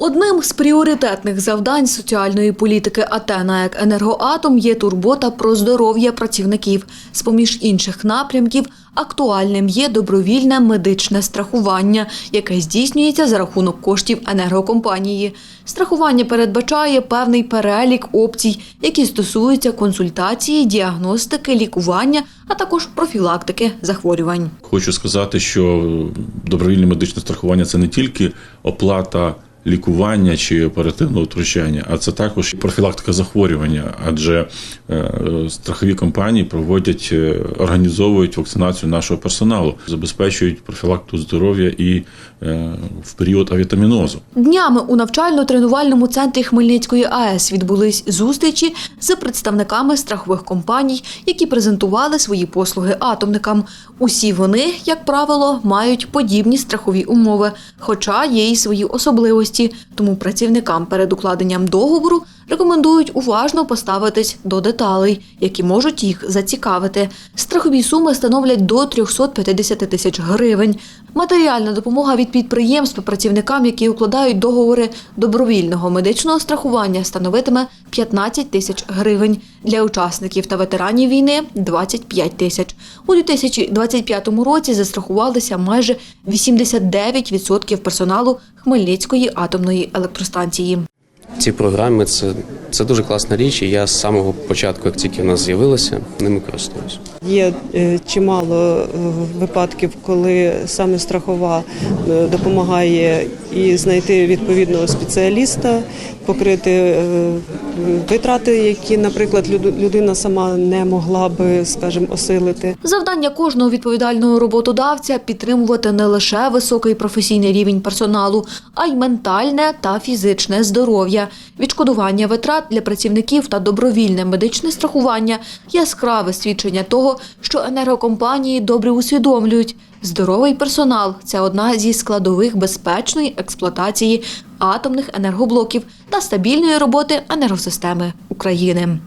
Одним з пріоритетних завдань соціальної політики АТ на енергоатом є турбота про здоров'я працівників. З поміж інших напрямків актуальним є добровільне медичне страхування, яке здійснюється за рахунок коштів енергокомпанії. Страхування передбачає певний перелік опцій, які стосуються консультації, діагностики, лікування, а також профілактики захворювань. Хочу сказати, що добровільне медичне страхування це не тільки оплата лікування чи оперативного втручання, а це також і профілактика захворювання, адже е, страхові компанії проводять, е, організовують вакцинацію нашого персоналу, забезпечують профілактику здоров'я і е, в період авітамінозу. Днями у навчально-тренувальному центрі Хмельницької АЕС відбулись зустрічі з представниками страхових компаній, які презентували свої послуги атомникам. Усі вони, як правило, мають подібні страхові умови, хоча є й свої особливості. Тому працівникам перед укладенням договору рекомендують уважно поставитись до деталей, які можуть їх зацікавити. Страхові суми становлять до 350 тисяч гривень. Матеріальна допомога від підприємств працівникам, які укладають договори добровільного медичного страхування, становитиме 15 тисяч гривень. Для учасників та ветеранів війни 25 тисяч. У 2025 році застрахувалися майже 89% персоналу Хмельницької атомної електростанції. Ці програми це, це дуже класна річ, і я з самого початку, як тільки в нас з'явилися, ними користуюсь. Є е, чимало е, випадків, коли саме страхова е, допомагає і знайти відповідного спеціаліста, покрити е, витрати, які, наприклад, люд- людина сама не могла би, скажімо, осилити. Завдання кожного відповідального роботодавця підтримувати не лише високий професійний рівень персоналу, а й ментальне та фізичне здоров'я, відшкодування витрат для працівників та добровільне медичне страхування яскраве свідчення того, що енергокомпанії добре усвідомлюють. Здоровий персонал це одна зі складових безпечної експлуатації атомних енергоблоків та стабільної роботи енергосистеми України.